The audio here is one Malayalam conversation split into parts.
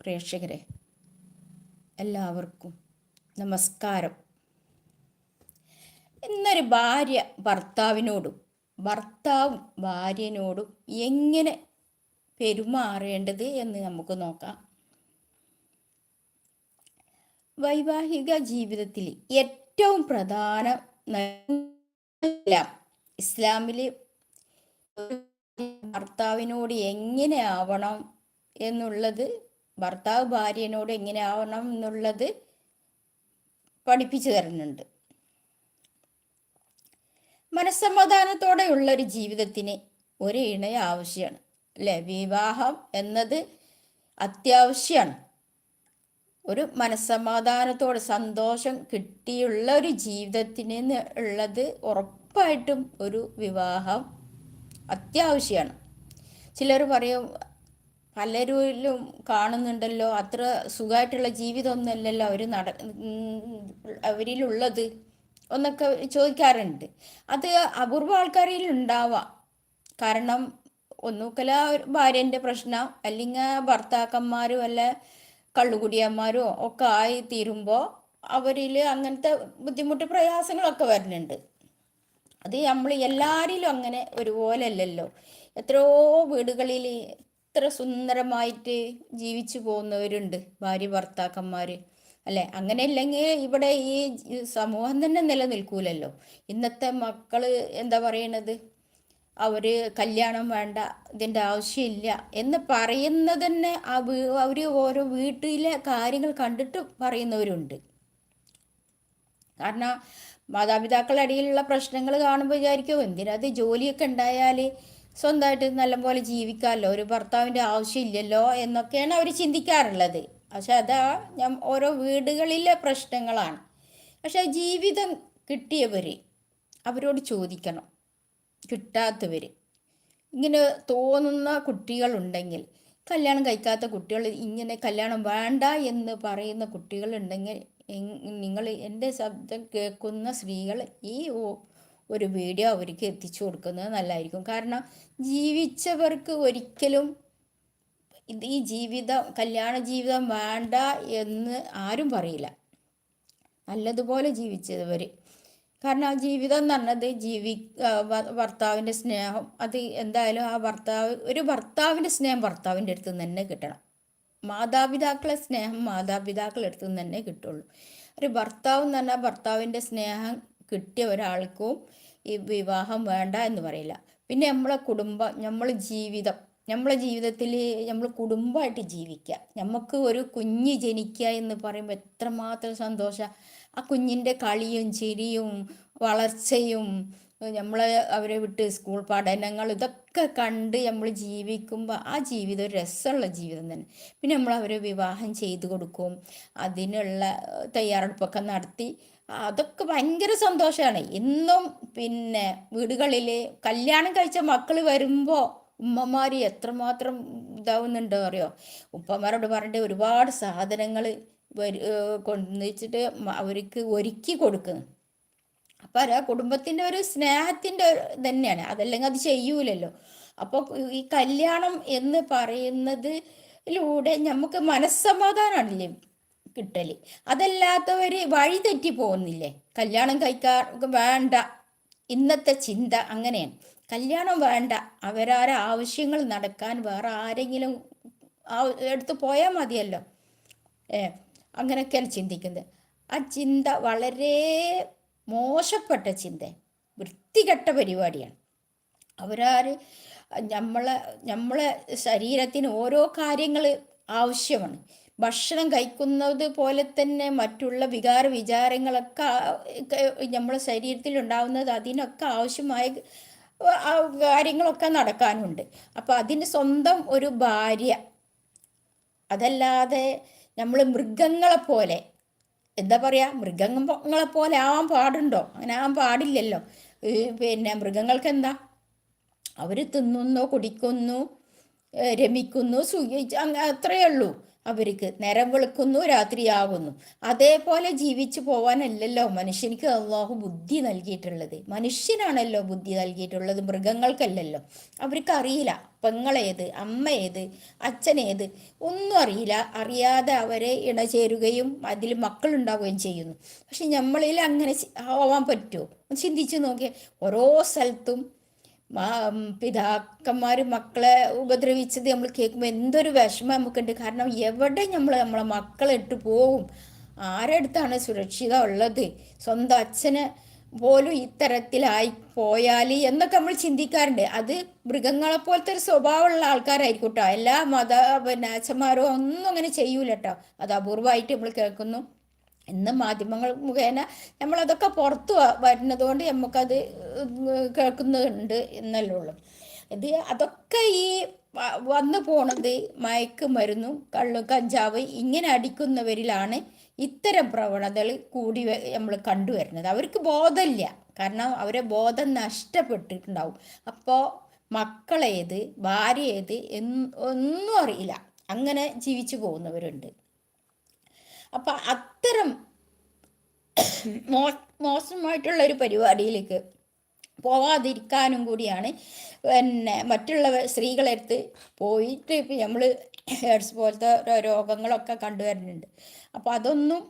പ്രേക്ഷകരെ എല്ലാവർക്കും നമസ്കാരം. ഇന്നൊരു ഭാര്യ ഭർത്താവിനോടും ഭർത്താവും ഭാര്യനോടും എങ്ങനെ പെരുമാറേണ്ടത് എന്ന് നമുക്ക് നോക്കാം. വൈവാഹിക ജീവിതത്തിൽ ഏറ്റവും പ്രധാന ഇസ്ലാമിൽ ഭർത്താവിനോട് എങ്ങനെ ആവണം എന്നുള്ളത് ഭർത്താവ് ഭാര്യനോട് എങ്ങനെ ആവണം എന്നുള്ളത് പഠിപ്പിച്ചു തരുന്നുണ്ട്. മനസ്സമാധാനത്തോടെയുള്ള ഒരു ജീവിതത്തിന് ഒരു ഇണയ ആവശ്യമാണ്. അല്ലെ? വിവാഹം എന്നത് അത്യാവശ്യമാണ്. ഒരു മനസ്സമാധാനത്തോടെ സന്തോഷം കിട്ടിയുള്ള ഒരു ജീവിതത്തിന് ഉള്ളത് ഉറപ്പായിട്ടും ഒരു വിവാഹം അത്യാവശ്യമാണ്. ചിലർ പറയും പലരിലും കാണുന്നുണ്ടല്ലോ അത്ര സുഖമായിട്ടുള്ള ജീവിതമൊന്നുമല്ലല്ലോ അവർ നട അവരിലുള്ളത് എന്നൊക്കെ ചോദിക്കാറുണ്ട്. അത് അപൂർവ ആൾക്കാരിൽ ഉണ്ടാവാം. കാരണം ഒന്നുക്കല ഭാര്യന്റെ പ്രശ്നം അല്ലെങ്കിൽ ഭർത്താക്കന്മാരും അല്ല കള്ളുകുടിയന്മാരോ ഒക്കെ ആയി തീരുമ്പോൾ അവരിൽ അങ്ങനത്തെ ബുദ്ധിമുട്ട് പ്രയാസങ്ങളൊക്കെ വരുന്നുണ്ട്. അത് നമ്മൾ എല്ലാവരിലും അങ്ങനെ ഒരുപോലെ അല്ലല്ലോ എത്രയോ വീടുകളിൽ എത്ര സുന്ദരമായിട്ട് ജീവിച്ചു പോകുന്നവരുണ്ട് ഭാര്യ ഭർത്താക്കന്മാർ അല്ലെ? അങ്ങനെ ഇല്ലെങ്കിൽ ഇവിടെ ഈ സമൂഹം തന്നെ നിലനിൽക്കൂലല്ലോ. ഇന്നത്തെ മക്കൾ എന്താ പറയണത്? അവർ കല്യാണം വേണ്ട ഇതിന്റെ ആവശ്യമില്ല എന്ന് പറയുന്നത് തന്നെ ആ അവർ ഓരോ വീട്ടിലെ കാര്യങ്ങൾ കണ്ടിട്ട് പറയുന്നവരുണ്ട്. കാരണം മാതാപിതാക്കളുടെ അടിയിലുള്ള പ്രശ്നങ്ങൾ കാണുമ്പോൾ വിചാരിക്കും എന്തിനത് ജോലിയൊക്കെ ഉണ്ടായാൽ സ്വന്തമായിട്ട് നല്ലപോലെ ജീവിക്കാമല്ലോ ഒരു ഭർത്താവിന്റെ ആവശ്യമില്ലല്ലോ എന്നൊക്കെയാണ് അവർ ചിന്തിക്കാറുള്ളത്. പക്ഷെ അതാ ഞാൻ ഓരോ വീടുകളിലെ പ്രശ്നങ്ങളാണ്. പക്ഷെ ജീവിതം കിട്ടിയവർ അവരോട് ചോദിക്കണം. കിട്ടാത്തവർ. ഇങ്ങനെ തോന്നുന്ന കുട്ടികളുണ്ടെങ്കിൽ കല്യാണം കഴിക്കാത്ത കുട്ടികൾ ഇങ്ങനെ കല്യാണം വേണ്ട എന്ന് പറയുന്ന കുട്ടികളുണ്ടെങ്കിൽ നിങ്ങൾ എന്റെ ശബ്ദം കേൾക്കുന്ന സ്ത്രീകൾ ഈ ഒരു വീഡിയോ അവർക്ക് എത്തിച്ചു കൊടുക്കുന്നത് നല്ലതായിരിക്കും കാരണം ജീവിച്ചവർക്ക് ഒരിക്കലും ഈ ജീവിതം കല്യാണ ജീവിതം വേണ്ട എന്ന് ആരും പറയില്ല. നല്ലതുപോലെ ജീവിച്ചവർ കാരണം ആ ജീവിതം എന്ന് പറഞ്ഞത് ജീവി ഭർത്താവിന്റെ സ്നേഹം അത് എന്തായാലും ആ ഭർത്താവ് ഒരു ഭർത്താവിന്റെ സ്നേഹം ഭർത്താവിന്റെ അടുത്ത് നിന്ന് തന്നെ കിട്ടണം. മാതാപിതാക്കളെ സ്നേഹം മാതാപിതാക്കളുടെ അടുത്ത് നിന്ന് തന്നെ കിട്ടുള്ളൂ. ഒരു ഭർത്താവ് എന്ന് പറഞ്ഞാൽ ഭർത്താവിന്റെ സ്നേഹം കിട്ടിയ ഒരാൾക്കും ഈ വിവാഹം വേണ്ട എന്ന് പറയില്ല. പിന്നെ നമ്മളെ കുടുംബം നമ്മളെ ജീവിതം നമ്മളെ ജീവിതത്തിൽ നമ്മൾ കുടുംബമായിട്ട് ജീവിക്കുക. നമുക്ക് ഒരു കുഞ്ഞ് ജനിക്കുക എന്ന് പറയുമ്പോൾ എത്രമാത്രം സന്തോഷം. ആ കുഞ്ഞിന്റെ കളിയും ചിരിയും വളർച്ചയും നമ്മൾ അവരെ വിട്ട് സ്കൂൾ പഠനങ്ങൾ ഇതൊക്കെ കണ്ട് നമ്മൾ ജീവിക്കുമ്പോൾ ആ ജീവിതം ഒരു രസമുള്ള ജീവിതം തന്നെ. പിന്നെ നമ്മൾ അവരെ വിവാഹം ചെയ്തു കൊടുക്കും. അതിനുള്ള തയ്യാറെടുപ്പൊക്കെ നടത്തി അതൊക്കെ ഭയങ്കര സന്തോഷമാണ് ഇന്നും പിന്നെ വീടുകളിൽ കല്യാണം കഴിച്ച മക്കൾ വരുമ്പോൾ ഉമ്മമാർ എത്രമാത്രം ഇതാവുന്നുണ്ടോ അറിയോ? ഉപ്പമാരോട് പറഞ്ഞിട്ട് ഒരുപാട് സാധനങ്ങൾ കൊണ്ടുവച്ചിട്ട് അവർക്ക് ഒരുക്കി കൊടുക്കുന്നു അപ്പം ആ കുടുംബത്തിന്റെ ഒരു സ്നേഹത്തിന്റെ തന്നെയാണ്. അതല്ലെങ്കിൽ അത് ചെയ്യൂലല്ലോ. അപ്പോൾ ഈ കല്യാണം എന്ന് പറയുന്നതിലൂടെ നമുക്ക് മനസ്സമാധാനമാണല്ലേ കിട്ടൽ. അതല്ലാത്തവർ വഴി തെറ്റി പോകുന്നില്ലേ? കല്യാണം കഴിക്കാൻ വേണ്ട. ഇന്നത്തെ ചിന്ത അങ്ങനെയാണ്. കല്യാണം വേണ്ട. അവരാരെ ആവശ്യങ്ങൾ നടക്കാൻ വേറെ ആരെങ്കിലും എടുത്തു പോയാൽ മതിയല്ലോ. ഏ അങ്ങനെയൊക്കെയാണ് ചിന്തിക്കുന്നത്. ആ ചിന്ത വളരെ മോശപ്പെട്ട ചിന്ത. വൃത്തികെട്ട പരിപാടിയാണ്. അവരാര് നമ്മളെ നമ്മളെ ശരീരത്തിന് ഓരോ കാര്യങ്ങൾ ആവശ്യമാണ്. ഭക്ഷണം കഴിക്കുന്നത് പോലെ തന്നെ മറ്റുള്ള വികാര വിചാരങ്ങളൊക്കെ നമ്മളെ ശരീരത്തിൽ ഉണ്ടാവുന്നത് അതിനൊക്കെ ആവശ്യമായ കാര്യങ്ങളൊക്കെ നടക്കാനുണ്ട്. അപ്പോൾ അതിന് സ്വന്തം ഒരു ഭാര്യ അതല്ലാതെ നമ്മൾ മൃഗങ്ങളെ പോലെ എന്താ പറയുക മൃഗങ്ങളെ പോലെ ആവാൻ പാടുണ്ടോ? അങ്ങനെ ആവാൻ പാടില്ലല്ലോ. പിന്നെ മൃഗങ്ങൾക്ക് എന്താ? അവർ തിന്നുന്നു കുടിക്കുന്നു രമിക്കുന്നു അങ്ങനെ അത്രയേ ഉള്ളൂ. അവർക്ക് നേരം വെളുക്കുന്നു രാത്രിയാകുന്നു. അതേപോലെ ജീവിച്ചു പോവാനല്ലല്ലോ മനുഷ്യനിക്ക് അള്ളാഹു ബുദ്ധി നൽകിയിട്ടുള്ളത്. മനുഷ്യനാണല്ലോ ബുദ്ധി നൽകിയിട്ടുള്ളത് മൃഗങ്ങൾക്കല്ലല്ലോ. അവർക്ക് അറിയില്ല പെങ്ങളേത് അമ്മയേത് അച്ഛനേത് ഒന്നും അറിയില്ല. അറിയാതെ അവരെ ഇണചേരുകയും അതിൽ മക്കളുണ്ടാവുകയും ചെയ്യുന്നു. പക്ഷെ നമ്മളിൽ അങ്ങനെ ആവാൻ പറ്റുമോ? ചിന്തിച്ചു നോക്കിയാൽ ഓരോ സ്ഥലത്തും പിതാക്കന്മാർ മക്കളെ ഉപദ്രവിച്ചത് നമ്മൾ കേൾക്കുമ്പോൾ എന്തൊരു വിഷമം നമുക്കുണ്ട്. കാരണം എവിടെ നമ്മൾ നമ്മളെ മക്കളെ ഇട്ട് പോവും ആരടുത്താണ് സുരക്ഷിത ഉള്ളത്? സ്വന്തം അച്ഛന് പോലും ഇത്തരത്തിലായി പോയാൽ എന്നൊക്കെ നമ്മൾ ചിന്തിക്കാറുണ്ട്. അത് മൃഗങ്ങളെ പോലത്തെ ഒരു സ്വഭാവമുള്ള ആൾക്കാരായിരിക്കും കേട്ടോ എല്ലാ മത പിന്നെ അച്ഛന്മാരോ ഒന്നും അങ്ങനെ ചെയ്യൂല കേട്ടോ അത് അപൂർവമായിട്ട് നമ്മൾ കേൾക്കുന്നു. ഇന്ന് മാധ്യമങ്ങൾ മുഖേന നമ്മളതൊക്കെ പുറത്തു വരുന്നതുകൊണ്ട് നമുക്കത് കേൾക്കുന്നുണ്ട് എന്നല്ലേ ഉള്ളൂ. ഇത് അതൊക്കെ ഈ വന്നു പോണത് മയക്ക് മരുന്നു കള്ളു കഞ്ചാവ് ഇങ്ങനെ അടിക്കുന്നവരിലാണ് ഇത്തരം പ്രവണതകൾ കൂടി നമ്മൾ കണ്ടുവരുന്നത് അവർക്ക് ബോധമില്ല. കാരണം അവരെ ബോധം നഷ്ടപ്പെട്ടിട്ടുണ്ടാവും. അപ്പോൾ മക്കളേത് ഭാര്യ ഏത് ഒന്നും അറിയില്ല. അങ്ങനെ ജീവിച്ചു പോകുന്നവരുണ്ട്. അപ്പം അത്തരം മോ മോശമായിട്ടുള്ള ഒരു പരിപാടിയിലേക്ക് പോവാതിരിക്കാനും കൂടിയാണ്. പിന്നെ മറ്റുള്ള സ്ത്രീകളെടുത്ത് പോയിട്ട് ഇപ്പം നമ്മൾ എയ്ഡ്സ് പോലത്തെ രോഗങ്ങളൊക്കെ കണ്ടുവരുന്നുണ്ട്. അപ്പോൾ അതൊന്നും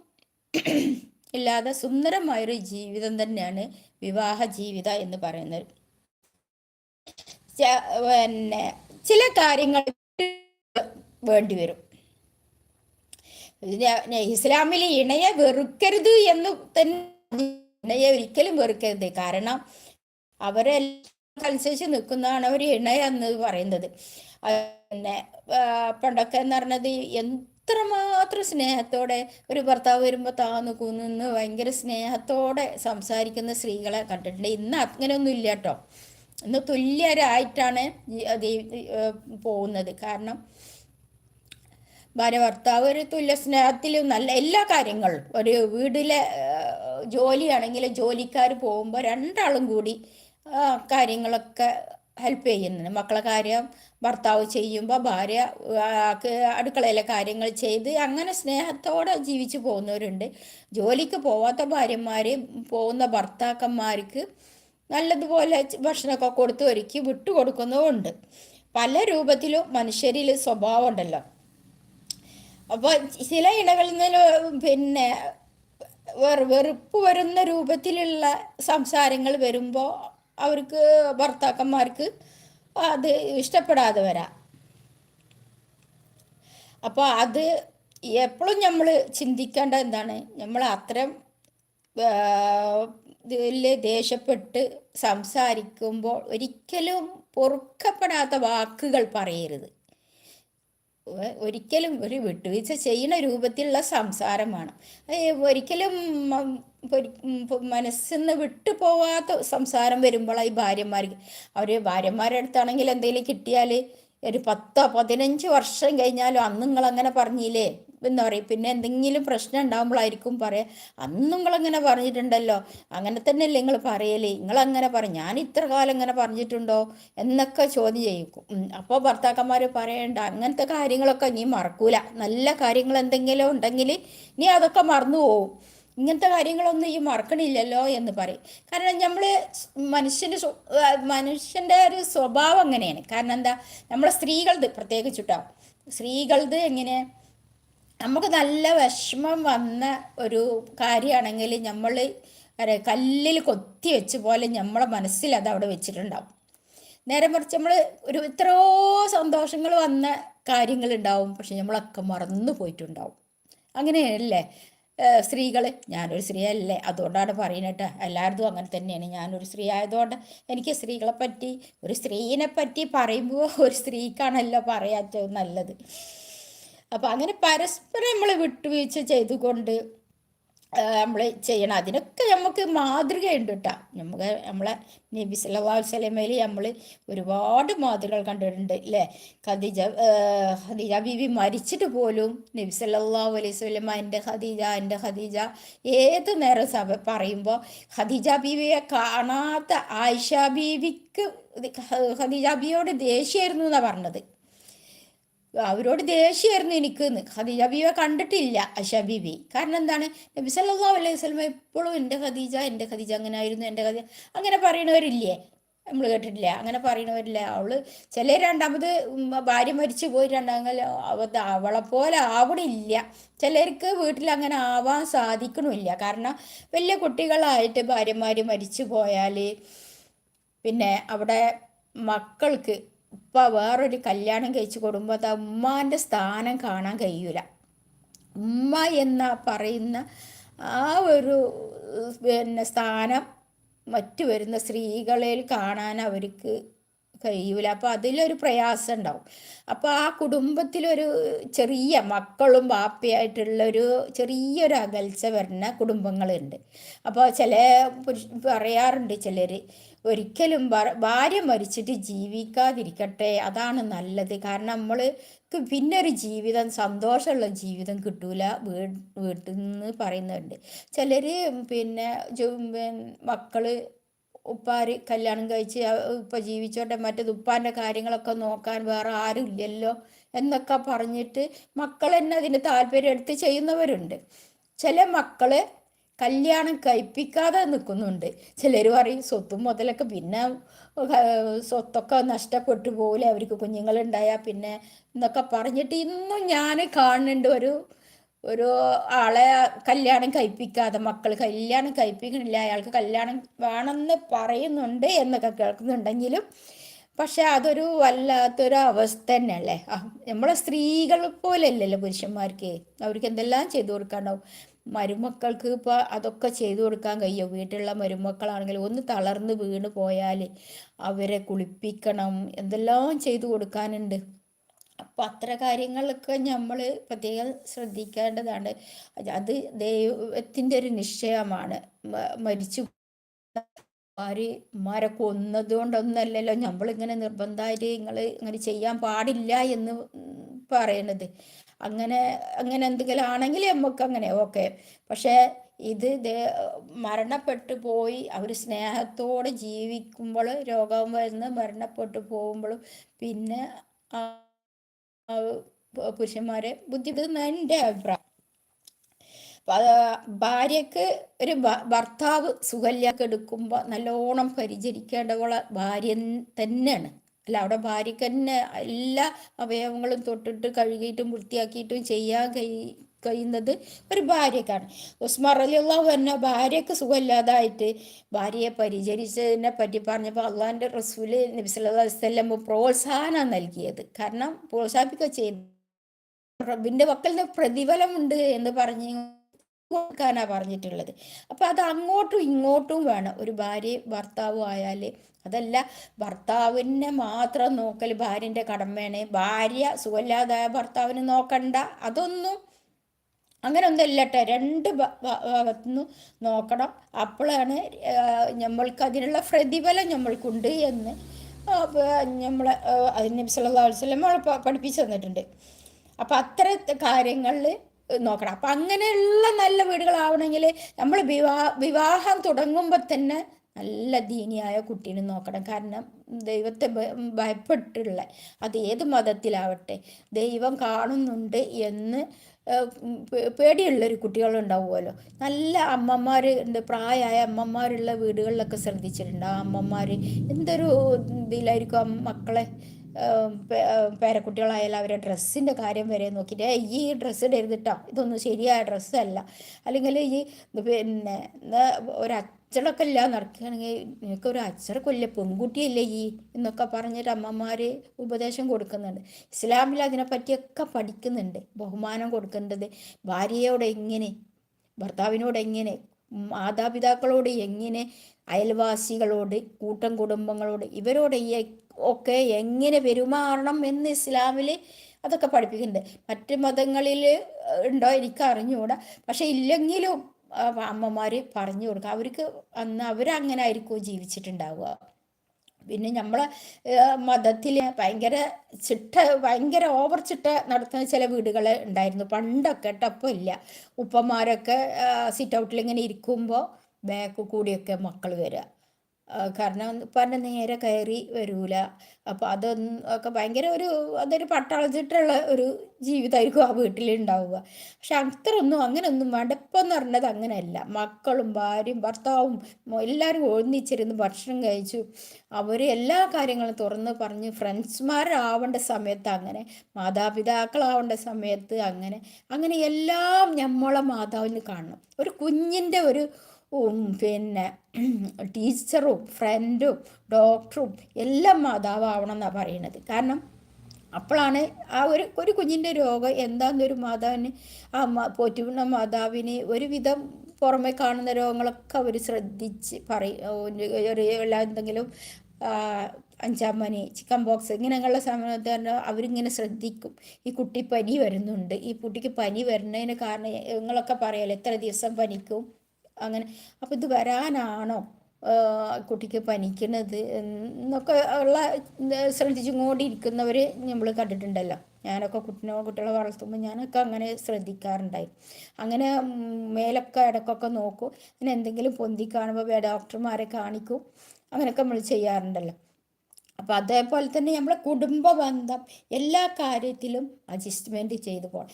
ഇല്ലാതെ സുന്ദരമായൊരു ജീവിതം തന്നെയാണ് വിവാഹ ജീവിതം എന്ന് പറയുന്നത്. പിന്നെ ചില കാര്യങ്ങൾ വേണ്ടി വരും ഇസ്ലാമിൽ ഇണയെ വെറുക്കരുത് എന്ന് തന്നെ ഇണയെ ഒരിക്കലും വെറുക്കരുത്. കാരണം അവരെ അനുസരിച്ച് നിൽക്കുന്നതാണ് അവർ ഇണയെന്ന് പറയുന്നത്. പിന്നെ പണ്ടൊക്കെ എന്ന് പറഞ്ഞത് എത്രമാത്രം സ്നേഹത്തോടെ ഒരു ഭർത്താവ് വരുമ്പോൾ താന്ന് കുന്നു ഭയങ്കര സ്നേഹത്തോടെ സംസാരിക്കുന്ന സ്ത്രീകളെ കണ്ടിട്ടുണ്ട്. ഇന്ന് അങ്ങനെയൊന്നും ഇല്ല കേട്ടോ ഇന്ന് തുല്യരായിട്ടാണ് പോകുന്നത്. കാരണം ഭാര്യ ഭർത്താവ് ഒരു തുല്യ സ്നേഹത്തിലും നല്ല എല്ലാ കാര്യങ്ങളും. ഒരു വീട്ടിലെ ജോലിയാണെങ്കിൽ ജോലിക്കാർ പോകുമ്പോൾ രണ്ടാളും കൂടി കാര്യങ്ങളൊക്കെ ഹെൽപ്പ് ചെയ്യുന്നുണ്ട്. മക്കളെ കാര്യം ഭർത്താവ് ചെയ്യുമ്പോൾ ഭാര്യ അടുക്കളയിലെ കാര്യങ്ങൾ ചെയ്ത് അങ്ങനെ സ്നേഹത്തോടെ ജീവിച്ചു പോകുന്നവരുണ്ട്. ജോലിക്ക് പോവാത്ത ഭാര്യമാർ പോകുന്ന ഭർത്താക്കന്മാർക്ക് നല്ലതുപോലെ ഭക്ഷണമൊക്കെ കൊടുത്ത് ഒരുക്കി വിട്ടുകൊടുക്കുന്നതുമുണ്ട് പല രൂപത്തിലും മനുഷ്യരിൽ സ്വഭാവം ഉണ്ടല്ലോ. അപ്പോൾ ചില ഇണകളിൽ നിന്ന് പിന്നെ വെറുപ്പ് വരുന്ന രൂപത്തിലുള്ള സംസാരങ്ങൾ വരുമ്പോൾ അവർക്ക് ഭർത്താക്കന്മാർക്ക് അത് ഇഷ്ടപ്പെടാതെ വരാം. അപ്പോൾ അത് എപ്പോഴും നമ്മൾ ചിന്തിക്കേണ്ട എന്താണ്? നമ്മൾ അത്രയും ഇതിൽ ദേഷ്യപ്പെട്ട് സംസാരിക്കുമ്പോൾ ഒരിക്കലും പൊറുക്കപ്പെടാത്ത വാക്കുകൾ പറയരുത്. ഒരിക്കലും ഒരു വിട്ടുവീഴ്ച ചെയ്യുന്ന രൂപത്തിലുള്ള സംസാരമാണ്. ഒരിക്കലും മനസ്സിന്ന് വിട്ടു പോവാത്ത സംസാരം വരുമ്പോഴായി ഭാര്യമാർക്ക് അവർ ഭാര്യമാരുടെ അടുത്താണെങ്കിൽ എന്തെങ്കിലും കിട്ടിയാൽ ഒരു പത്തോ പതിനഞ്ച് വർഷം കഴിഞ്ഞാലും അന്ന് നിങ്ങൾ അങ്ങനെ പറഞ്ഞില്ലേ? എന്ന് പറയുക പിന്നെ എന്തെങ്കിലും പ്രശ്നം ഉണ്ടാകുമ്പോഴായിരിക്കും പറയുക അന്ന് നിങ്ങളങ്ങനെ പറഞ്ഞിട്ടുണ്ടല്ലോ. അങ്ങനെ തന്നെയല്ലേ നിങ്ങൾ പറയലേ. നിങ്ങളങ്ങനെ പറയും ഞാൻ ഇത്ര കാലം ഇങ്ങനെ പറഞ്ഞിട്ടുണ്ടോ? എന്നൊക്കെ ചോദ്യം ചെയ്യിക്കും അപ്പോൾ ഭർത്താക്കന്മാർ പറയണ്ട അങ്ങനത്തെ കാര്യങ്ങളൊക്കെ നീ മറക്കൂല. നല്ല കാര്യങ്ങൾ എന്തെങ്കിലും ഉണ്ടെങ്കിൽ നീ അതൊക്കെ മറന്നു പോവും. ഇങ്ങനത്തെ കാര്യങ്ങളൊന്നും ഈ മറക്കണില്ലല്ലോ എന്ന് പറയും. കാരണം നമ്മൾ മനുഷ്യന്റെ മനുഷ്യന്റെ ഒരു സ്വഭാവം അങ്ങനെയാണ്. കാരണം എന്താ നമ്മളെ സ്ത്രീകളത് പ്രത്യേകിച്ചിട്ടോ സ്ത്രീകളത് എങ്ങനെ നമുക്ക് നല്ല വിഷമം വന്ന ഒരു കാര്യമാണെങ്കിൽ നമ്മൾ കല്ലിൽ കൊത്തി വെച്ച പോലെ നമ്മളെ മനസ്സിൽ അത് അവിടെ വെച്ചിട്ടുണ്ടാവും. നേരെ മറിച്ച് നമ്മൾ ഒരു എത്രയോ സന്തോഷങ്ങൾ വന്ന കാര്യങ്ങൾ ഉണ്ടാവും. പക്ഷെ നമ്മളൊക്കെ മറന്നു പോയിട്ടുണ്ടാവും. അങ്ങനെയല്ലേ? സ്ത്രീകൾ ഞാനൊരു സ്ത്രീ അല്ലേ അതുകൊണ്ടാണ് പറയുന്നത് എല്ലായിടത്തും അങ്ങനെ തന്നെയാണ്. ഞാനൊരു സ്ത്രീ ആയതുകൊണ്ട് എനിക്ക് സ്ത്രീകളെ പറ്റി ഒരു സ്ത്രീനെ പറ്റി പറയുമ്പോൾ ഒരു സ്ത്രീക്കാണല്ലോ പറയാത്തത് നല്ലത്. അപ്പോൾ അങ്ങനെ പരസ്പരം നമ്മൾ വിട്ടുവീഴ്ച ചെയ്തുകൊണ്ട് നമ്മൾ ചെയ്യണം. അതിനൊക്കെ നമുക്ക് മാതൃകയുണ്ട് കേട്ടോ നമുക്ക് നമ്മളെ നബി സല്ലാ വസ്ലമയിൽ നമ്മൾ ഒരുപാട് മാതൃകകൾ കണ്ടിട്ടുണ്ട് അല്ലേ ഖദീജ ഖദീജ ബീവി മരിച്ചിട്ട് പോലും നബി സല്ലാ അലൈഹി സ്വലമ എന്റെ ഖദീജ എന്റെ ഖദീജ ഏത് നേരം സഭ പറയുമ്പോൾ ഖദീജ ബീവിയെ കാണാത്ത ആയിഷ ബീവിക്ക് ഖദീജ ബിയോട് ദേഷ്യമായിരുന്നു എന്നാണ് പറഞ്ഞത്. അവരോട് ദേഷ്യമായിരുന്നു എനിക്ക് ഖദീജ ബീവെ കണ്ടിട്ടില്ല അഷ കാരണം എന്താണ്? നബി സല്ലല്ലാഹു അലൈഹി വസല്ലം എപ്പോഴും എന്റെ ഖദീജ എന്റെ ഖദീജ അങ്ങനെ ആയിരുന്നു എന്റെ ഖദീജ അങ്ങനെ പറയണവരില്ലേ? നമ്മൾ കേട്ടിട്ടില്ല? അങ്ങനെ പറയണവരില്ല. അവൾ ചില രണ്ടാമത് ഭാര്യ മരിച്ചു പോയി രണ്ടാമത് അവ- അവളെ പോലെ ആവണില്ല. ചിലർക്ക് വീട്ടിൽ അങ്ങനെ ആവാൻ സാധിക്കണമില്ല കാരണം വലിയ കുട്ടികളായിട്ട് ഭാര്യമാർ മരിച്ചു പോയാൽ പിന്നെ അവിടെ മക്കൾക്ക് ഉപ്പ വേറൊരു കല്യാണം കഴിച്ച് കൊടുമ്പോൾ അത് ഉമ്മാന്റെ സ്ഥാനം കാണാൻ കഴിയൂല. ഉമ്മ എന്ന പറയുന്ന ആ ഒരു പിന്നെ സ്ഥാനം മറ്റു വരുന്ന സ്ത്രീകളിൽ കാണാൻ അവർക്ക് കഴിയൂല. അപ്പോൾ അതിലൊരു പ്രയാസം ഉണ്ടാവും. അപ്പോൾ ആ കുടുംബത്തിലൊരു ചെറിയ മക്കളും ബാപ്പയായിട്ടുള്ളൊരു ചെറിയൊരു അകൽച്ച വരുന്ന കുടുംബങ്ങളുണ്ട്. അപ്പോൾ ചില പുരുഷ പറയാറുണ്ട് ചിലർ ഒരിക്കലും ഭാര്യ മരിച്ചിട്ട് ജീവിക്കാതിരിക്കട്ടെ. അതാണ് നല്ലത്. കാരണം നമ്മൾക്ക് ഒരു ജീവിതം സന്തോഷമുള്ള ജീവിതം കിട്ടൂല വീ വീട്ടിൽ നിന്ന് പറയുന്നുണ്ട്. ചിലർ പിന്നെ മക്കൾ ഉപ്പാര് കല്യാണം കഴിച്ച് ഉപ്പ ജീവിച്ചോട്ടെ മറ്റേത് ഉപ്പാന്റെ കാര്യങ്ങളൊക്കെ നോക്കാൻ വേറെ ആരും ഇല്ലല്ലോ എന്നൊക്കെ പറഞ്ഞിട്ട് മക്കൾ തന്നെ അതിന് താല്പര്യം എടുത്ത് ചെയ്യുന്നവരുണ്ട്. ചില മക്കൾ കല്യാണം കഴിപ്പിക്കാതെ നിൽക്കുന്നുണ്ട് ചിലർ പറയും സ്വത്തും മുതലൊക്കെ പിന്നെ സ്വത്തൊക്കെ നഷ്ടപ്പെട്ടു പോലെ അവർക്ക് കുഞ്ഞുങ്ങളുണ്ടായാൽ പിന്നെ എന്നൊക്കെ പറഞ്ഞിട്ട് ഇന്നും ഞാൻ കാണുന്നുണ്ട് ഒരു ഒരു ആളെ കല്യാണം കഴിപ്പിക്കാതെ മക്കൾ കല്യാണം കഴിപ്പിക്കണില്ല അയാൾക്ക് കല്യാണം വേണമെന്ന് പറയുന്നുണ്ട് എന്നൊക്കെ കേൾക്കുന്നുണ്ടെങ്കിലും പക്ഷെ അതൊരു വല്ലാത്തൊരു അവസ്ഥ തന്നെയല്ലേ നമ്മളെ സ്ത്രീകൾ പോലെയല്ലല്ലോ പുരുഷന്മാർക്ക്. അവർക്ക് എന്തെല്ലാം ചെയ്തു കൊടുക്കാണ്ടാവും? മരുമക്കൾക്ക് ഇപ്പോൾ അതൊക്കെ ചെയ്തു കൊടുക്കാൻ കഴിയും? വീട്ടിലുള്ള മരുമക്കളാണെങ്കിൽ ഒന്ന് തളർന്ന് വീണ് പോയാൽ അവരെ കുളിപ്പിക്കണം എന്തെല്ലാം ചെയ്തു കൊടുക്കാനുണ്ട്. അപ്പം അത്ര കാര്യങ്ങളൊക്കെ നമ്മൾ പ്രത്യേകം ശ്രദ്ധിക്കേണ്ടതാണ്. അത് ദൈവത്തിന്റെ ഒരു നിശ്ചയമാണ്. മരിച്ചു ആര് കൊന്നതുകൊണ്ടൊന്നല്ലല്ലോ. കൊന്നത് കൊണ്ടൊന്നല്ലല്ലോ നമ്മളിങ്ങനെ നിർബന്ധമായിട്ട് നിങ്ങൾ ഇങ്ങനെ ചെയ്യാൻ പാടില്ല എന്ന് പറയണത്. അങ്ങനെ അങ്ങനെ എന്തെങ്കിലും ആണെങ്കിൽ നമുക്ക് അങ്ങനെ ഓക്കെ പക്ഷേ ഇത് മരണപ്പെട്ടു പോയി അവർ സ്നേഹത്തോടെ ജീവിക്കുമ്പോൾ രോഗം വരുന്ന മരണപ്പെട്ടു പോകുമ്പോഴും പിന്നെ പുരുഷന്മാരെ ബുദ്ധിമുട്ടുന്ന എന്റെ അഭിപ്രായം. ഭാര്യക്ക് ഒരു ഭർത്താവ് സുഖല്യാക്ക് എടുക്കുമ്പോൾ നല്ലോണം പരിചരിക്കേണ്ടവളെ ഭാര്യ തന്നെയാണ്. അല്ല അവിടെ ഭാര്യക്ക് തന്നെ എല്ലാ അവയവങ്ങളും തൊട്ടിട്ട് കഴുകിയിട്ടും വൃത്തിയാക്കിയിട്ടും ചെയ്യാൻ കഴി കഴിയുന്നത് ഒരു ഭാര്യക്കാണ്. ഉസ്മാർ അലിയുള്ള തന്നെ ഭാര്യക്ക് സുഖമില്ലാതായിട്ട് ഭാര്യയെ പരിചരിച്ചതിനെ പറ്റി പറഞ്ഞപ്പോൾ അള്ളാഹിന്റെ റസൂൽ നബി സല്ലല്ലാഹു അലൈഹി വസല്ലം പ്രോത്സാഹനം നൽകിയത്. കാരണം പ്രോത്സാഹിപ്പിക്കുക ചെയ്തു. റബ്ബിന്റെ പക്കൽ പ്രതിഫലമുണ്ട് എന്ന് പറഞ്ഞ് കൊടുക്കാനാ പറഞ്ഞിട്ടുള്ളത്. അപ്പൊ അത് അങ്ങോട്ടും ഇങ്ങോട്ടും വേണം. ഒരു ഭാര്യ ഭർത്താവും ആയാൽ അതല്ല ഭർത്താവിനെ മാത്രം നോക്കൽ ഭാര്യന്റെ കടമയാണ്. ഭാര്യ സുഖമില്ലാതായ ഭർത്താവിനെ നോക്കണ്ട. അതൊന്നും അങ്ങനെ ഒന്നും ഇല്ലട്ടെ രണ്ട് ഭാഗത്തു നിന്ന് നോക്കണം. അപ്പോഴാണ് നമ്മൾക്ക് അതിനുള്ള പ്രതിഫലം നമ്മൾക്കുണ്ട് എന്ന് നമ്മൾ അതിന് നബി സല്ലല്ലാഹു അലൈഹി വസല്ലം നമ്മളെ പ- പഠിപ്പിച്ചു തന്നിട്ടുണ്ട്. അപ്പം അത്ര കാര്യങ്ങളിൽ നോക്കണം. അപ്പം അങ്ങനെയുള്ള നല്ല വീടുകളാവണമെങ്കിൽ നമ്മൾ വിവാഹ വിവാഹം തുടങ്ങുമ്പോൾ തന്നെ നല്ല ദീനിയായ കുട്ടീനെ നോക്കണം. കാരണം ദൈവത്തെ ഭയപ്പെട്ടുള്ള അത് ഏത് മതത്തിലാവട്ടെ ദൈവം കാണുന്നുണ്ട് എന്ന് പേടിയുള്ളൊരു കുട്ടികളുണ്ടാവുമല്ലോ. നല്ല അമ്മമാർ ഉണ്ട് പ്രായമായ അമ്മമാരുള്ള വീടുകളിലൊക്കെ ശ്രദ്ധിച്ചിട്ടുണ്ട്. ആ അമ്മമാർ എന്തൊരു ഇതിലായിരിക്കും മക്കളെ പേരക്കുട്ടികളായാലും അവരെ ഡ്രസ്സിന്റെ കാര്യം വരെ നോക്കിയിട്ട് "ഏയ്, ഈ ഡ്രസ്സ് ഇടരുതിട്ടോ ഇതൊന്നും ശരിയായ ഡ്രസ്സല്ല. അല്ലെങ്കിൽ ഈ പിന്നെ ഒരു അച്ചടക്കം ഇല്ല നടക്കുകയാണെങ്കിൽ നിനക്ക് ഒരു അച്ചടക്കമില്ല പെൺകുട്ടിയല്ലേ ഈ? എന്നൊക്കെ പറഞ്ഞിട്ട് അമ്മമാർ ഉപദേശം കൊടുക്കുന്നുണ്ട്. ഇസ്ലാമിൽ അതിനെപ്പറ്റിയൊക്കെ പഠിക്കുന്നുണ്ട്. ബഹുമാനം കൊടുക്കേണ്ടത് ഭാര്യയോട് എങ്ങനെ ഭർത്താവിനോട് എങ്ങനെ മാതാപിതാക്കളോട് എങ്ങനെ അയൽവാസികളോട് കൂട്ടം കുടുംബങ്ങളോട് ഇവരോട് എ- ഒക്കെ എങ്ങനെ പെരുമാറണം എന്ന് ഇസ്ലാമിൽ അതൊക്കെ പഠിപ്പിക്കുന്നുണ്ട്. മറ്റ് മതങ്ങളിൽ ഉണ്ടോ? എനിക്ക് അറിഞ്ഞുകൂടാ. പക്ഷെ ഇല്ലെങ്കിലും അമ്മമാർ പറഞ്ഞു കൊടുക്കുക അവർക്ക് അന്ന് അവരങ്ങനെ ആയിരിക്കും ജീവിച്ചിട്ടുണ്ടാവുക. പിന്നെ നമ്മളെ മതത്തിൽ ഭയങ്കര ചിട്ട ഭയങ്കര ഓവർ ചിട്ട നടത്തുന്ന ചില വീടുകൾ ഉണ്ടായിരുന്നു. പണ്ടൊക്കെ ടപ്പം ഇല്ല. ഉപ്പമാരൊക്കെ സിറ്റ് ഔട്ടിൽ ഇങ്ങനെ ഇരിക്കുമ്പോൾ ബാക്ക് കൂടിയൊക്കെ മക്കൾ വരിക കാരണം ഉപ്പാന്റെ നേരെ കയറി വരൂല. അപ്പൊ അതൊന്നും ഒക്കെ ഭയങ്കര ഒരു അതൊരു പട്ടാളച്ചിട്ടുള്ള ഒരു ജീവിതമായിരിക്കും ആ വീട്ടിലുണ്ടാവുക. പക്ഷെ അത്രയൊന്നും അങ്ങനെയൊന്നും എന്ന് പറഞ്ഞത് അങ്ങനെയല്ല. മക്കളും ഭാര്യയും ഭർത്താവും എല്ലാവരും ഒന്നിച്ചിരുന്ന് ഭക്ഷണം കഴിച്ചു. അവർ എല്ലാ കാര്യങ്ങളും തുറന്ന് പറഞ്ഞ് ഫ്രണ്ട്സ്മാരാവേണ്ട സമയത്ത് അങ്ങനെ മാതാപിതാക്കളാവേണ്ട സമയത്ത് അങ്ങനെ അങ്ങനെ എല്ലാം നമ്മളെ മാതാവിന് കാണണം. ഒരു കുഞ്ഞിന്റെ ഒരു പിന്നെ ടീച്ചറും ഫ്രണ്ടും ഡോക്ടറും എല്ലാം മാതാവാവണം എന്നാണ് പറയണത്. കാരണം അപ്പോഴാണ് ആ ഒരു ഒരു കുഞ്ഞിന്റെ രോഗം എന്താണെന്നൊരു മാതാവിന് ആ പോറ്റുന്ന മാതാവിന് ഒരുവിധം പുറമെ കാണുന്ന രോഗങ്ങളൊക്കെ അവർ ശ്രദ്ധിച്ച് പറയും ഒരു എല്ലാ എന്തെങ്കിലും അഞ്ചാം പനി ചിക്കൻ ബോക്സ് ഇങ്ങനെയുള്ള സമയത്ത് തന്നെ അവരിങ്ങനെ ശ്രദ്ധിക്കും. ഈ കുട്ടി പനി വരുന്നുണ്ട്. ഈ കുട്ടിക്ക് പനി വരുന്നതിന് കാരണം നിങ്ങളൊക്കെ പറയാലോ എത്ര ദിവസം പനിക്കും? അങ്ങനെ. അപ്പോൾ ഇത് വരാനാണോ? കുട്ടിക്ക് പനിക്കുന്നത് എന്നൊക്കെ ഉള്ള ശ്രദ്ധിച്ചും കൊണ്ടിരിക്കുന്നവർ നമ്മൾ കണ്ടിട്ടുണ്ടല്ലോ. ഞാനൊക്കെ കുട്ടിനെ കുട്ടികളെ വളർത്തുമ്പോൾ ഞാനൊക്കെ അങ്ങനെ ശ്രദ്ധിക്കാറുണ്ടായി. അങ്ങനെ മേലൊക്കെ ഇടക്കൊക്കെ നോക്കും. പിന്നെ എന്തെങ്കിലും പൊന്തി കാണുമ്പോൾ ഡോക്ടർമാരെ കാണിക്കും. അങ്ങനെയൊക്കെ നമ്മൾ ചെയ്യാറുണ്ടല്ലോ. അപ്പോൾ അതേപോലെ തന്നെ നമ്മളെ കുടുംബ ബന്ധം എല്ലാ കാര്യത്തിലും അഡ്ജസ്റ്റ്മെന്റ് ചെയ്തു പോകണം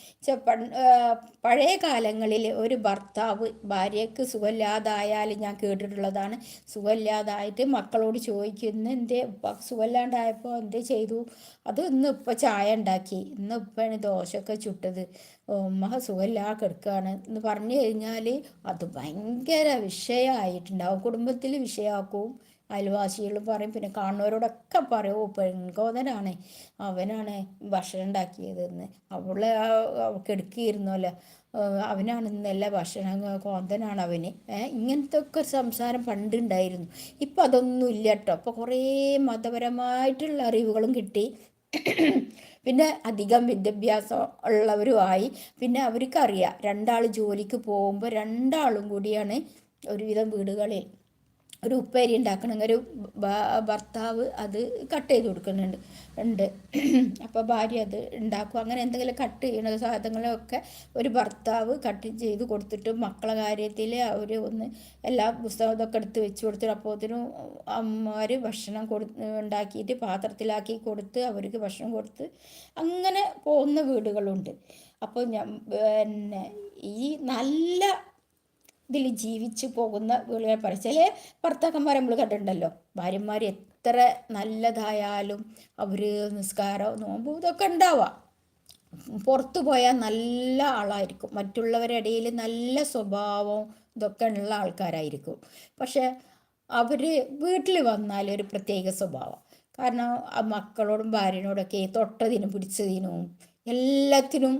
പഴയ കാലങ്ങളിൽ ഒരു ഭർത്താവ് ഭാര്യയ്ക്ക് സുഖമില്ലാതായാലും ഞാൻ കേട്ടിട്ടുള്ളതാണ്. സുഖമില്ലാതായിട്ട് മക്കളോട് ചോദിക്കുന്നു എന്തേ? സുഖമില്ലാണ്ടായപ്പോൾ എന്തേ ചെയ്തു? അത് ഇന്ന് ഇപ്പം ചായ ഉണ്ടാക്കി. ഇന്ന് ഇപ്പാണ് ദോശയൊക്കെ ചുട്ടത്. ഉമ്മ സുഖമില്ലാ കിടക്കുകയാണ് എന്ന് പറഞ്ഞു കഴിഞ്ഞാൽ അത് ഭയങ്കര വിഷയമായിട്ടുണ്ടാവും. കുടുംബത്തിൽ വിഷയമാക്കും. അയൽവാസികളും പറയും. പിന്നെ കാണുന്നവരോടൊക്കെ പറയും ഓ പെൺകോതനാണ്. അവനാണ് ഭക്ഷണം ഉണ്ടാക്കിയതെന്ന്. അവളെ അവൾക്ക് എടുക്കിയിരുന്നല്ലോ അവനാണ് നല്ല ഭക്ഷണം കോന്തനാണ് അവന്. ഇങ്ങനത്തെ ഒക്കെ ഒരു സംസാരം പണ്ടുണ്ടായിരുന്നു. ഇപ്പം അതൊന്നും ഇല്ല കേട്ടോ. അപ്പോൾ കുറേ മതപരമായിട്ടുള്ള അറിവുകളും കിട്ടി. പിന്നെ അധികം വിദ്യാഭ്യാസം ഉള്ളവരുമായി. പിന്നെ അവർക്കറിയാം രണ്ടാൾ ജോലിക്ക് പോകുമ്പോൾ രണ്ടാളും കൂടിയാണ് ഒരുവിധം വീടുകളിൽ. ഒരു ഉപ്പേരി ഉണ്ടാക്കണമെങ്കിൽ ഒരു ഭർത്താവ് അത് കട്ട് ചെയ്ത് കൊടുക്കുന്നുണ്ട്. ഉണ്ട്. അപ്പോൾ ഭാര്യ അത് ഉണ്ടാക്കും. അങ്ങനെ എന്തെങ്കിലും കട്ട് ചെയ്യണ സാധനങ്ങളൊക്കെ ഒരു ഭർത്താവ് കട്ട് ചെയ്ത് കൊടുത്തിട്ട് മക്കളെ കാര്യത്തിൽ അവർ ഒന്ന് എല്ലാ പുസ്തകം ഇതൊക്കെ എടുത്ത് വെച്ച് കൊടുത്തിട്ട് അപ്പോഴത്തേനും അമ്മമാർ ഭക്ഷണം കൊടു ഉണ്ടാക്കിയിട്ട് പാത്രത്തിലാക്കി കൊടുത്ത് അവർക്ക് ഭക്ഷണം കൊടുത്ത് അങ്ങനെ പോകുന്ന വീടുകളുണ്ട്. അപ്പോൾ ഞാൻ പിന്നെ ഈ നല്ല ഇതിൽ ജീവിച്ചു പോകുന്ന വീളുകൾ പറയും ചില ഭർത്താക്കന്മാരെ നമ്മൾ കണ്ടിട്ടുണ്ടല്ലോ. ഭാര്യമാർ എത്ര നല്ലതായാലും അവർ നിസ്കാരം നോമ്പ് ഇതൊക്കെ ഉണ്ടാവാം. പുറത്തു പോയാൽ നല്ല ആളായിരിക്കും. മറ്റുള്ളവരുടെ ഇടയിൽ നല്ല സ്വഭാവം ഇതൊക്കെ ഉള്ള ആൾക്കാരായിരിക്കും. പക്ഷെ അവർ വീട്ടിൽ വന്നാൽ ഒരു പ്രത്യേക സ്വഭാവം. കാരണം ആ മക്കളോടും ഭാര്യനോടൊക്കെ തൊട്ടതിനും പിടിച്ചതിനും എല്ലാത്തിനും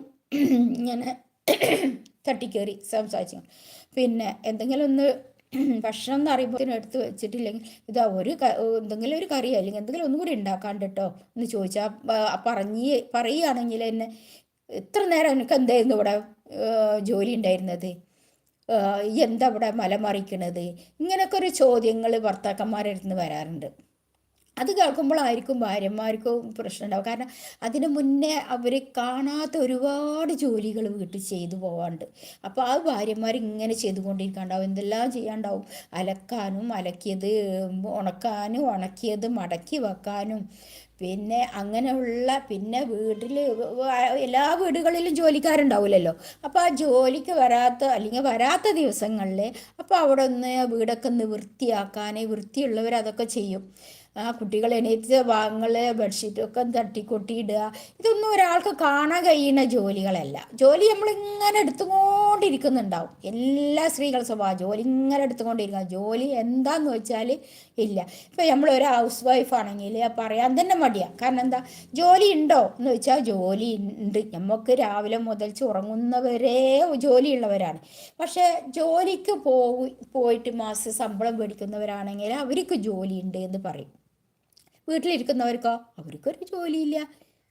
ഇങ്ങനെ തട്ടിക്കേറി സംസാരിച്ചു. പിന്നെ എന്തെങ്കിലും ഒന്ന് ഭക്ഷണം എന്ന് അറിയുമ്പോൾ എടുത്ത് വെച്ചിട്ടില്ലെങ്കിൽ ഇതാ ഒരു എന്തെങ്കിലും ഒരു കറി അല്ലെങ്കിൽ എന്തെങ്കിലും ഒന്നും കൂടി ഉണ്ടാക്കാണ്ട് കേട്ടോ എന്ന് ചോദിച്ചാൽ പറഞ്ഞ് പറയുകയാണെങ്കിൽ എന്നെ ഇത്ര നേരം എനിക്ക് എന്തായിരുന്നു ഇവിടെ ജോലി ഉണ്ടായിരുന്നത്? എന്താ ഇവിടെ മലമറിക്കണത്? ഇങ്ങനെയൊക്കെ ഒരു ചോദ്യങ്ങൾ ഭർത്താക്കന്മാരടുത്ത് വരാറുണ്ട്. അത് കേൾക്കുമ്പോഴായിരിക്കും ഭാര്യമാർക്കും പ്രശ്നം ഉണ്ടാവും കാരണം അതിന് മുന്നേ അവർ കാണാത്ത ഒരുപാട് ജോലികൾ വീട്ടിൽ ചെയ്തു പോകാണ്ട് അപ്പോൾ ആ ഭാര്യമാർ ഇങ്ങനെ ചെയ്തുകൊണ്ടിരിക്കാണ്ടാവും. എന്തെല്ലാം ചെയ്യാണ്ടാവും? അലക്കാനും അലക്കിയത് ഉണക്കാനും ഉണക്കിയത് മടക്കി വെക്കാനും. പിന്നെ അങ്ങനെയുള്ള പിന്നെ വീട്ടിൽ എല്ലാ വീടുകളിലും ജോലിക്കാരുണ്ടാവില്ലല്ലോ അപ്പോൾ ആ ജോലിക്ക് വരാത്ത അല്ലെങ്കിൽ വരാത്ത ദിവസങ്ങളിൽ അപ്പോൾ അവിടെ ഒന്ന് വീടൊക്കെ ഒന്ന് വൃത്തിയാക്കാൻ വൃത്തിയുള്ളവർ അതൊക്കെ ചെയ്യും. ആ കുട്ടികൾ എണീറ്റ് ഭാഗങ്ങൾ ബെഡ്ഷീറ്റൊക്കെ തട്ടിക്കൊട്ടിയിടുക. ഇതൊന്നും ഒരാൾക്ക് കാണാൻ കഴിയുന്ന ജോലികളല്ല. ജോലി നമ്മളിങ്ങനെ എടുത്തുകൊണ്ടിരിക്കുന്നുണ്ടാവും. എല്ലാ സ്ത്രീകൾ സ്വഭാവം ജോലി ഇങ്ങനെ എടുത്തുകൊണ്ടിരിക്കുക ജോലി എന്താന്ന് വെച്ചാൽ ഇല്ല. ഇപ്പം നമ്മൾ ഒരു ഹൗസ് വൈഫ് ആണെങ്കിൽ പറയാൻ തന്നെ മടിയാണ് കാരണം എന്താ? ജോലി ഉണ്ടോ എന്ന് വെച്ചാൽ ജോലി ഉണ്ട്. നമുക്ക് രാവിലെ മുതൽ ഉറങ്ങുന്നവരെ ജോലിയുള്ളവരാണ് പക്ഷേ ജോലിക്ക് പോയി പോയിട്ട് മാസം ശമ്പളം മേടിക്കുന്നവരാണെങ്കിൽ അവർക്ക് ഉണ്ട് എന്ന് പറയും. വീട്ടിലിരിക്കുന്നവർക്കോ? അവർക്കൊരു ജോലിയില്ല.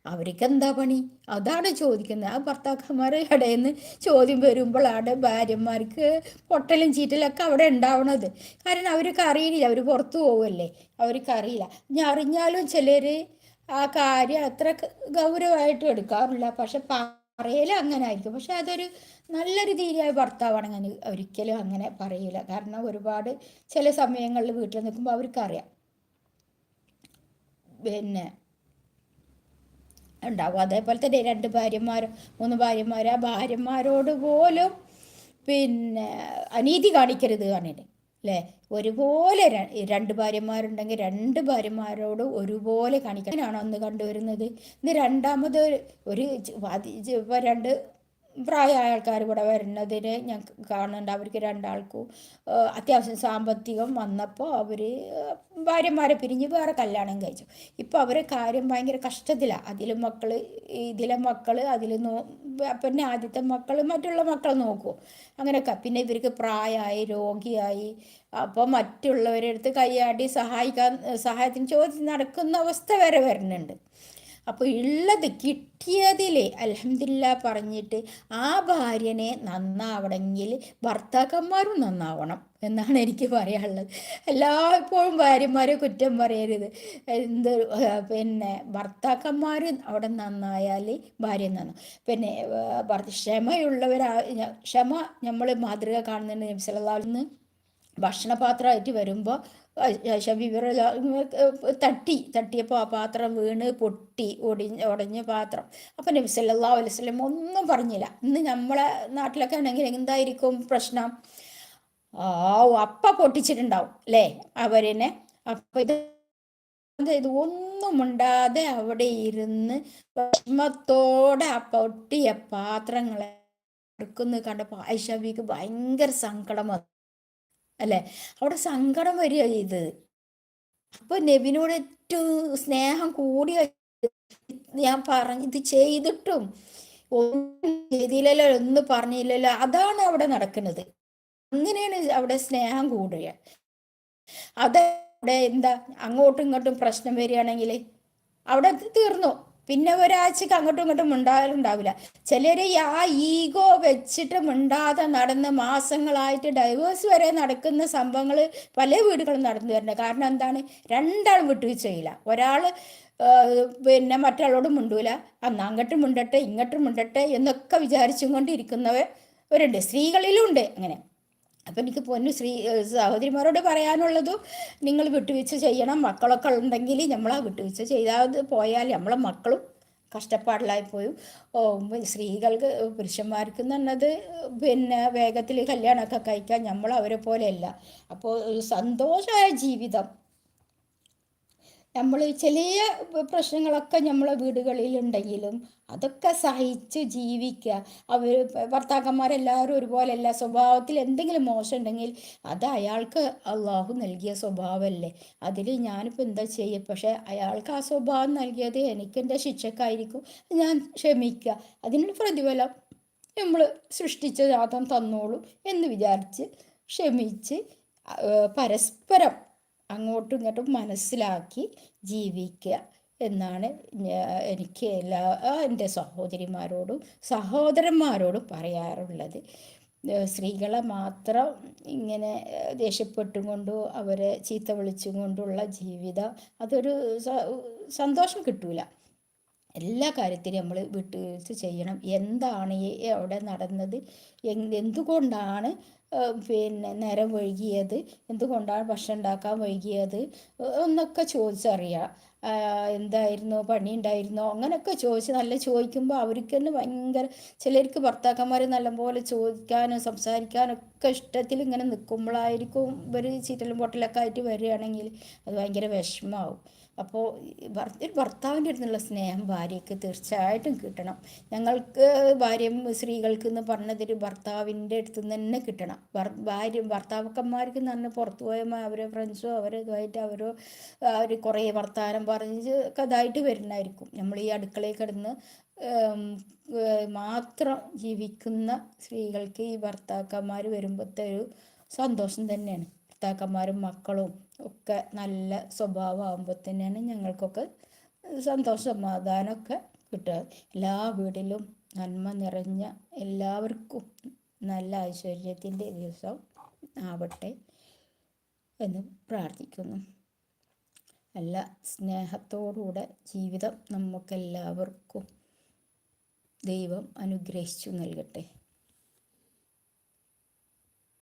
അവർക്ക് എന്താ പണി? അതാണ് ചോദിക്കുന്നത്. ആ ഭർത്താക്കന്മാരെ ഇടയിൽ നിന്ന് ചോദ്യം വരുമ്പോഴാണ് ഭാര്യമാർക്ക് പൊട്ടലും ചീറ്റലൊക്കെ അവിടെ ഉണ്ടാവണത്. കാരണം അവർക്ക് അറിയില്ല അവർ പുറത്തു പോവുമല്ലേ അവർക്ക് അറിയില്ല. ഇനി അറിഞ്ഞാലും ചിലർ ആ കാര്യം അത്ര ഗൗരവമായിട്ട് എടുക്കാറില്ല. പക്ഷെ പറയലും അങ്ങനെ ആയിരിക്കും പക്ഷെ അതൊരു നല്ല ഭർത്താവാണ് ഭർത്താവാണെങ്കിൽ ഒരിക്കലും അങ്ങനെ പറയില്ല കാരണം ഒരുപാട് ചില സമയങ്ങളിൽ വീട്ടിൽ നിൽക്കുമ്പോൾ അവർക്കറിയാം. പിന്നെ ഉണ്ടാവും. അതേപോലെ തന്നെ രണ്ട് ഭാര്യമാർ മൂന്ന് ഭാര്യമാർ ആ ഭാര്യമാരോട് പോലും പിന്നെ അനീതി കാണിക്കരുത് കാണില്ല അല്ലേ? ഒരുപോലെ രണ്ട് ഭാര്യമാരുണ്ടെങ്കിൽ രണ്ട് ഭാര്യമാരോട് ഒരുപോലെ കാണിക്കാനാണോ അന്ന് കണ്ടുവരുന്നത്? ഇത് രണ്ടാമത് ഒരു രണ്ട് പ്രായമായ ആൾക്കാർ ഇവിടെ വരുന്നതിന് ഞാൻ കാണുന്നുണ്ട്. അവർക്ക് രണ്ടാൾക്കും അത്യാവശ്യം സാമ്പത്തികം വന്നപ്പോൾ അവർ ഭാര്യമാരെ പിരിഞ്ഞ് വേറെ കല്യാണം കഴിച്ചു. ഇപ്പോൾ അവരെ കാര്യം ഭയങ്കര കഷ്ടത്തിലാണ് അതിലെ മക്കൾ ഇതിലെ മക്കൾ അതിൽ നോ പിന്നെ ആദ്യത്തെ മക്കൾ മറ്റുള്ള മക്കൾ നോക്കും. അങ്ങനെയൊക്കെ. പിന്നെ ഇവർക്ക് പ്രായമായി രോഗിയായി. അപ്പോൾ മറ്റുള്ളവരെ അടുത്ത് സഹായിക്കാൻ സഹായത്തിന് ചോദിച്ച് നടക്കുന്ന അവസ്ഥ വരെ വരുന്നുണ്ട്. അപ്പോൾ ഉള്ളത് കിട്ടിയതിൽ അലഹമില്ല പറഞ്ഞിട്ട് ആ ഭാര്യനെ നന്നാവണമെങ്കിൽ ഭർത്താക്കന്മാരും നന്നാവണം എന്നാണ് എനിക്ക് പറയാനുള്ളത്. എല്ലായ്പ്പോഴും ഭാര്യമാരെ കുറ്റം പറയരുത്. എന്ത് പിന്നെ ഭർത്താക്കന്മാർ അവിടെ നന്നായാൽ ഭാര്യ നന്നു. പിന്നെ ക്ഷമയുള്ളവരാ ക്ഷമ നമ്മൾ മാതൃക കാണുന്നുണ്ട് നബ്സലാന്ന് ഭക്ഷണപാത്രമായിട്ട് വരുമ്പോൾ ഷബീബർ തട്ടി തട്ടിയപ്പോൾ ആ പാത്രം വീണ് പൊട്ടി ഒടിഞ്ഞ് ഉടഞ്ഞ പാത്രം. അപ്പം നബി അലൈവല്ലം ഒന്നും പറഞ്ഞില്ല. ഇന്ന് നമ്മളെ നാട്ടിലൊക്കെ ആണെങ്കിൽ എന്തായിരിക്കും പ്രശ്നം? ആ അപ്പ പൊട്ടിച്ചിട്ടുണ്ടാവും അല്ലേ? അവരെന്നെ. അപ്പം ഇത് ഇത് ഒന്നും ഉണ്ടാതെ അവിടെ ഇരുന്ന് വിഷമത്തോടെ ആ പൊട്ടിയ പാത്രങ്ങളെ എടുക്കുന്നത് കണ്ടപ്പോൾ ഐഷബിക്ക് ഭയങ്കര സങ്കടം വന്നു. അല്ലേ? അവിടെ സങ്കടം വരിക ഇത് അപ്പൊ നബിനോട് ഏറ്റവും സ്നേഹം കൂടിയ ഞാൻ പറഞ്ഞു ഇത് ചെയ്തിട്ടും ഒന്നും ചെയ്തില്ലല്ലോ ഒന്നും പറഞ്ഞില്ലല്ലോ. അതാണ് അവിടെ നടക്കുന്നത്. അങ്ങനെയാണ് അവിടെ സ്നേഹം കൂടുക അതവിടെ എന്താ അങ്ങോട്ടും ഇങ്ങോട്ടും പ്രശ്നം വരികയാണെങ്കിൽ അവിടെ തീർന്നു. പിന്നെ ഒരാഴ്ചക്ക് അങ്ങോട്ടും ഇങ്ങോട്ടും ഉണ്ടാകലുണ്ടാവില്ല ചിലർ ആ ഈഗോ വെച്ചിട്ട് മിണ്ടാതെ നടന്ന് മാസങ്ങളായിട്ട് ഡൈവേഴ്സ് വരെ നടക്കുന്ന സംഭവങ്ങൾ പല വീടുകളും നടന്നു വരുന്നത് കാരണം എന്താണ്? രണ്ടാൾ വിട്ടുവീഴ്ചയില്ല ഒരാൾ പിന്നെ മറ്റാളോട് മിണ്ടൂല. അന്ന് അങ്ങോട്ടും മിണ്ടട്ടെ ഇങ്ങോട്ടും മിണ്ടട്ടെ എന്നൊക്കെ വിചാരിച്ചും കൊണ്ടിരിക്കുന്നവരുണ്ട് സ്ത്രീകളിലും ഉണ്ട്. അങ്ങനെ. അപ്പം എനിക്ക് പൊന്നു ശ്രീ സഹോദരിമാരോട് പറയാനുള്ളതും നിങ്ങൾ വിട്ടുവീഴ്ച ചെയ്യണം. മക്കളൊക്കെ ഉണ്ടെങ്കിൽ നമ്മൾ ആ വിട്ടുവീഴ്ച ചെയ്താൽ പോയാൽ നമ്മളെ മക്കളും കഷ്ടപ്പാടിലായി പോയി സ്ത്രീകൾക്ക് പുരുഷന്മാർക്ക് എന്നുള്ളത് പിന്നെ വേഗത്തിൽ കല്യാണമൊക്കെ കഴിക്കാൻ നമ്മൾ അവരെ പോലെയല്ല അപ്പോൾ സന്തോഷമായ ജീവിതം നമ്മൾ ചെറിയ പ്രശ്നങ്ങളൊക്കെ നമ്മളെ വീടുകളിലുണ്ടെങ്കിലും അതൊക്കെ സഹിച്ച് ജീവിക്കുക അവർ ഭർത്താക്കന്മാരെല്ലാവരും ഒരുപോലെയല്ല. സ്വഭാവത്തിൽ എന്തെങ്കിലും മോശം ഉണ്ടെങ്കിൽ അത് അയാൾക്ക് അള്ളാഹു നൽകിയ സ്വഭാവമല്ലേ. അതിൽ ഞാനിപ്പോൾ എന്താ ചെയ്യുക പക്ഷേ അയാൾക്ക് ആ സ്വഭാവം നൽകിയത് എനിക്കെന്റെ ശിക്ഷക്കായിരിക്കും. ഞാൻ ക്ഷമിക്കുക അതിനൊരു പ്രതിഫലം നമ്മൾ സൃഷ്ടിച്ച ജാതം തന്നോളൂ എന്ന് വിചാരിച്ച് ക്ഷമിച്ച് പരസ്പരം അങ്ങോട്ടും ഇങ്ങോട്ടും മനസ്സിലാക്കി ജീവിക്കുക എന്നാണ് എനിക്ക് എല്ലാ എന്റെ സഹോദരിമാരോടും സഹോദരന്മാരോടും പറയാറുള്ളത്. സ്ത്രീകളെ മാത്രം ഇങ്ങനെ ദേഷ്യപ്പെട്ടും കൊണ്ടോ അവരെ ചീത്ത വിളിച്ചും കൊണ്ടുള്ള ജീവിതം അതൊരു സന്തോഷം കിട്ടൂല. എല്ലാ കാര്യത്തിലും നമ്മൾ വിട്ടുവീഴ്ച ചെയ്യണം. എന്താണ് അവിടെ നടന്നത്? എന്തുകൊണ്ടാണ് പിന്നെ നേരം വൈകിയത് എന്തുകൊണ്ടാണ് ഭക്ഷണം ഉണ്ടാക്കാൻ വൈകിയത് എന്നൊക്കെ ചോദിച്ചറിയാം. എന്തായിരുന്നു പണി ഉണ്ടായിരുന്നോ അങ്ങനെയൊക്കെ ചോദിച്ച് നല്ല ചോദിക്കുമ്പോൾ അവർക്ക് തന്നെ ഭയങ്കര ചിലർക്ക് ഭർത്താക്കന്മാർ നല്ലപോലെ ചോദിക്കാനും സംസാരിക്കാനൊക്കെ ഇഷ്ടത്തിൽ ഇങ്ങനെ നിൽക്കുമ്പോഴായിരിക്കും ഇവർ ചീറ്റലും പൊട്ടലൊക്കെ ആയിട്ട് വരികയാണെങ്കിൽ അത് ഭയങ്കര വിഷമാവും അപ്പോൾ ഒരു ഭർത്താവിന്റെ അടുത്തുള്ള സ്നേഹം ഭാര്യയ്ക്ക് തീർച്ചയായിട്ടും കിട്ടണം. ഞങ്ങൾക്ക് ഭാര്യ സ്ത്രീകൾക്ക് എന്ന് പറഞ്ഞതൊരു ഭർത്താവിന്റെ അടുത്ത് നിന്ന് തന്നെ കിട്ടണം. ഭാര്യ ഭർത്താവക്കന്മാർക്ക് എന്ന് പുറത്തു പോയ അവരെ ഫ്രണ്ട്സോ അവരെ ഇതുമായിട്ട് അവരോ അവർ കുറേ വർത്തമാനം പറഞ്ഞ് കഥായിട്ട് വരുന്നതായിരിക്കും. നമ്മൾ ഈ അടുക്കളയിൽ കിടന്ന് മാത്രം ജീവിക്കുന്ന സ്ത്രീകൾക്ക് ഈ ഭർത്താക്കന്മാർ വരുമ്പോഴത്തെ ഒരു സന്തോഷം തന്നെയാണ്. ഭർത്താക്കന്മാരും മക്കളും ഒക്കെ നല്ല സ്വഭാവമാകുമ്പോൾ തന്നെയാണ് ഞങ്ങൾക്കൊക്കെ സന്തോഷ സമാധാനമൊക്കെ കിട്ടുക. എല്ലാ വീട്ടിലും നന്മ നിറഞ്ഞ എല്ലാവർക്കും നല്ല ഐശ്വര്യത്തിന്റെ ദിവസം ആവട്ടെ എന്ന് പ്രാർത്ഥിക്കുന്നു. നല്ല സ്നേഹത്തോടുകൂടെ ജീവിതം നമുക്കെല്ലാവർക്കും ദൈവം അനുഗ്രഹിച്ചു നൽകട്ടെ.